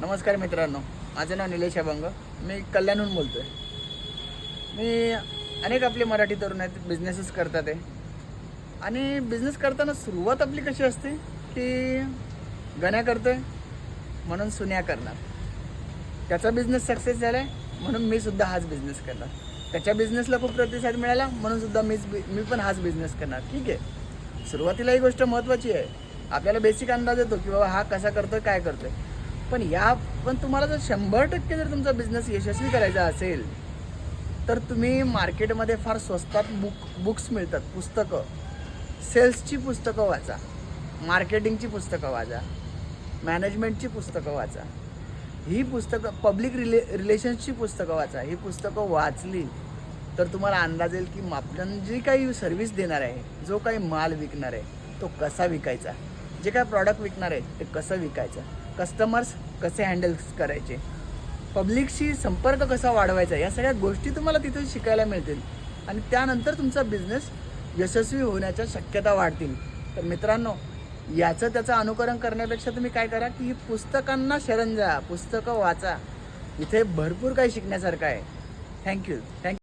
नमस्कार मित्रांनो माझं नाव निलेश अभंग. मी कल्याणहून बोलतो आहे मी अनेक आपले मराठी तरुण आहेत बिझनेसेस करतात आहे. आणि बिझनेस करताना सुरुवात आपली कशी असते? की गण्या करतोय म्हणून सुन्या करणार. त्याचा बिझनेस सक्सेस झाला आहे म्हणून मी सुद्धा हाच बिझनेस करणार. त्याच्या बिझनेसला खूप प्रतिसाद मिळाला म्हणून सुद्धा मीच मी पण हाच बिझनेस करणार. ठीक आहे. सुरुवातीला ही गोष्ट महत्त्वाची आहे. आपल्याला बेसिक अंदाज येतो की बाबा हा कसा करतोय काय करतोय. पण या पण तुम्हाला जर शंभर टक्के जर तुमचा बिझनेस यशस्वी करायचा असेल तर तुम्ही मार्केटमध्ये फार स्वस्तात बुक बुक्स मिळतात पुस्तकं. सेल्सची पुस्तकं वाचा. मार्केटिंगची पुस्तकं वाचा. मॅनेजमेंटची पुस्तकं वाचा. ही पुस्तकं पब्लिक रिले रिलेशन्सची पुस्तकं वाचा. ही पुस्तकं वाचली तर तुम्हाला अंदाज येईल की आपण जी काही सर्व्हिस देणार आहे जो काही माल विकणार आहे तो कसा विकायचा? जे काय प्रॉडक्ट विकणार आहे ते कसं विकायचं? कस्टमर्स कसे हँडल करायचे? पब्लिकशी संपर्क कसा वाढवायचा? या सगळ्या गोष्टी तुम्हाला तिथे शिकायला मिळतील. आणि त्यानंतर तुमचा बिझनेस यशस्वी होण्याच्या शक्यता वाढतील. तर मित्रांनो याचं त्याचं अनुकरण करण्यापेक्षा तुम्ही काय करा की ही पुस्तकांना शरण जा पुस्तकं वाचा. इथे भरपूर काही शिकण्यासारखं आहे. Thank you thank you